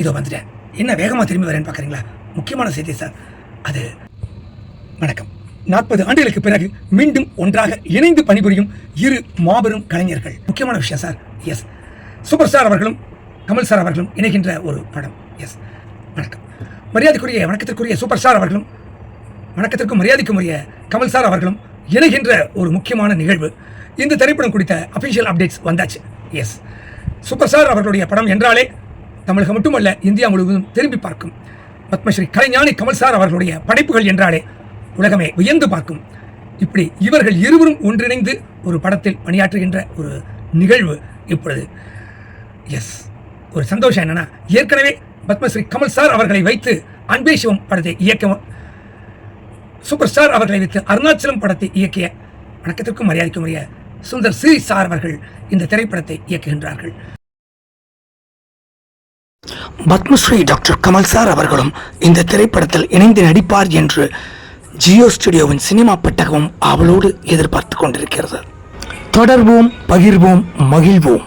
இதோ வந்துட்டேன். என்ன வேகமாக திரும்பி வரேன்னு பார்க்குறீங்களா முக்கியமான செய்தி சார். அது வணக்கம். நாற்பது ஆண்டுகளுக்கு பிறகு மீண்டும் ஒன்றாக இணைந்து பணிபுரியும் இரு மாபெரும் கலைஞர்கள். முக்கியமான விஷயம் சார். எஸ் சூப்பர் ஸ்டார் அவர்களும் கமல் சார் அவர்களும் இணைகின்ற ஒரு படம். எஸ் வணக்கம். மரியாதைக்குரிய வணக்கத்திற்குரிய சூப்பர் ஸ்டார் அவர்களும் வணக்கத்திற்கும் மரியாதைக்குரிய கமல் சார் அவர்களும் இணைகின்ற ஒரு முக்கியமான நிகழ்வு. இந்த திரைப்படம் குறித்த அஃபிஷியல் அப்டேட்ஸ் வந்தாச்சு. எஸ் சூப்பர் ஸ்டார் அவர்களுடைய படம் என்றாலே தமிழகம் மட்டுமல்ல இந்தியா முழுவதும் திரும்பி பார்க்கும். பத்மஸ்ரீ கலைஞானி கமல் சார் அவர்களுடைய படைப்புகள் என்றாலே உலகமே வியந்து பார்க்கும். இப்படி இவர்கள் இருவரும் ஒன்றிணைந்து ஒரு படத்தில் பணியாற்றுகின்ற ஒரு நிகழ்வு இப்பொழுது. எஸ் ஒரு சந்தோஷம் என்னன்னா ஏற்கனவே பத்மஸ்ரீ கமல் சார் அவர்களை வைத்து அன்பே சிவம் படத்தை இயக்க சூப்பர் ஸ்டார் அவர்களை வைத்து அருணாச்சலம் படத்தை இயக்கிய வணக்கத்திற்கும் மரியாதைக்கும் உரிய சுந்தர் சி சார் அவர்கள் இந்த திரைப்படத்தை இயக்குகின்றார்கள். பத்மஸ்ரீ டாக்டர் கமல் சார் அவர்களும் இந்த திரைப்படத்தில் இணைந்து நடிப்பார் என்று ஜியோ ஸ்டுடியோவின் சினிமா பெட்டகமும் அவளோடு எதிர்பார்த்து கொண்டிருக்கிறது. தொடர்வோம் பகிர்வோம் மகிழ்வோம்.